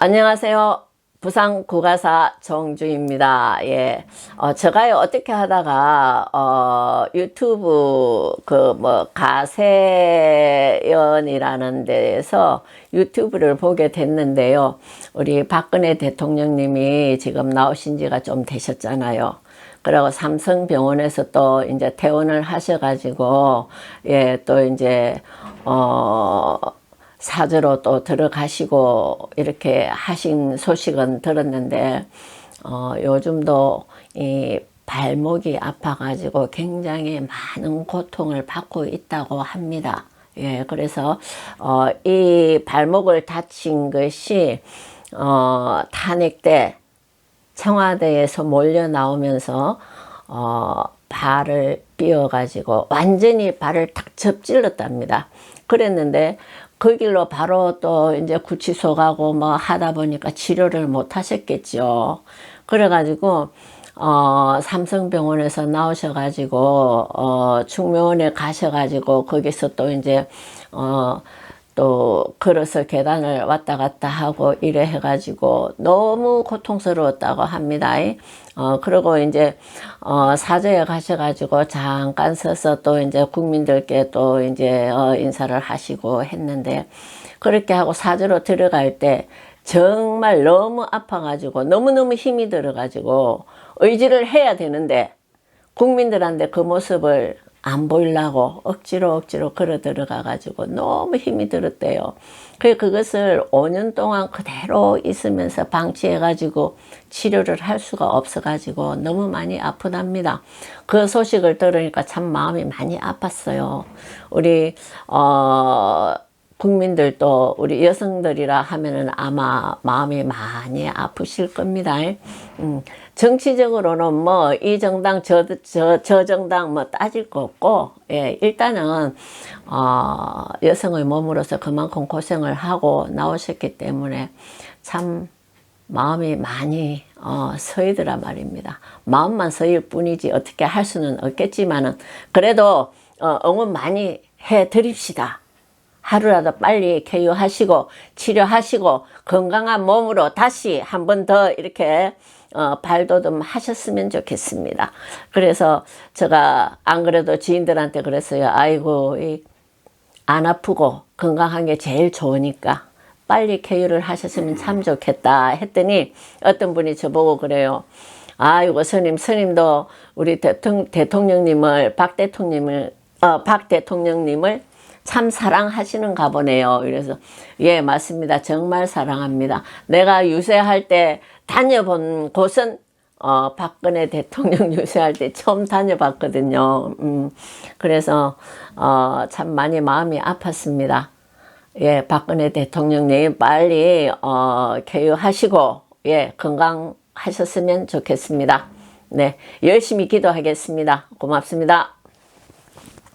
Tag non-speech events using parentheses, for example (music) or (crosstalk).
안녕하세요. 부산 국가사 정주입니다. 예. 어, 제가요, 어떻게 하다가, 어, 유튜브, 그, 뭐, 가세연이라는 데에서 유튜브를 보게 됐는데요. 우리 박근혜 대통령님이 지금 나오신 지가 좀 되셨잖아요. 그리고 삼성병원에서 또 이제 퇴원을 하셔가지고, 예, 또 이제, 어, 사저로 또 들어가시고 이렇게 하신 소식은 들었는데 어, 요즘도 이 발목이 아파가지고 굉장히 많은 고통을 받고 있다고 합니다. 예, 그래서 어, 이 발목을 다친 것이 어, 탄핵 때 청와대에서 몰려 나오면서 어, 발을 삐어가지고 완전히 발을 탁 접질렀답니다. 그랬는데 그 길로 바로 또 이제 구치소 가고 뭐 하다 보니까 치료를 못 하셨겠죠. 그래가지고 어, 삼성병원에서 나오셔가지고, 어, 충명원에 가셔가지고, 거기서 또 이제, 어, 또, 걸어서 계단을 왔다 갔다 하고, 이래 해가지고, 너무 고통스러웠다고 합니다. 어, 그리고 이제, 어, 사저에 가셔가지고, 잠깐 서서 또 이제 국민들께 또 이제, 어, 인사를 하시고 했는데, 그렇게 하고 사저로 들어갈 때, 정말 너무 아파가지고, 너무너무 힘이 들어가지고, 의지를 해야 되는데 국민들한테 그 모습을 안 보이려고 억지로 억지로 걸어 들어가 가지고 너무 힘이 들었대요. 그 그것을 5년 동안 그대로 있으면서 방치해 가지고 치료를 할 수가 없어 가지고 너무 많이 아프답니다. 그 소식을 들으니까 참 마음이 많이 아팠어요. 우리 어 국민들도 우리 여성들이라 하면은 아마 마음이 많이 아프실 겁니다. 음, 정치적으로는 뭐 이 정당 저, 저, 저 정당 뭐 따질 거 없고 예, 일단은 어, 여성의 몸으로서 그만큼 고생을 하고 나오셨기 때문에 참 마음이 많이 어, 서이더라 말입니다. 마음만 서일 뿐이지 어떻게 할 수는 없겠지만은 그래도 어, 응원 많이 해 드립시다. 하루라도 빨리 쾌유하시고 치료하시고 건강한 몸으로 다시 한 번 더 이렇게 어, 발돋움 하셨으면 좋겠습니다. 그래서 제가 안 그래도 지인들한테 그랬어요. 아이고 이, 안 아프고 건강한 게 제일 좋으니까 빨리 쾌유를 하셨으면 참 좋겠다 했더니 어떤 분이 저보고 그래요. 아이고 스님 스님도 우리 대통령, 대통령님을 박 대통령님을 어, 박 대통령님을 참 사랑하시는가 보네요. 그래서 예 맞습니다. 정말 사랑합니다. 내가 유세할 때 다녀본 곳은 어, 박근혜 대통령 (laughs) 유세할 때 처음 다녀봤거든요. 음, 그래서 어, 참 많이 마음이 아팠습니다. 예, 박근혜 대통령님 빨리 어, 쾌유하시고 예 건강하셨으면 좋겠습니다. 네, 열심히 기도하겠습니다. 고맙습니다.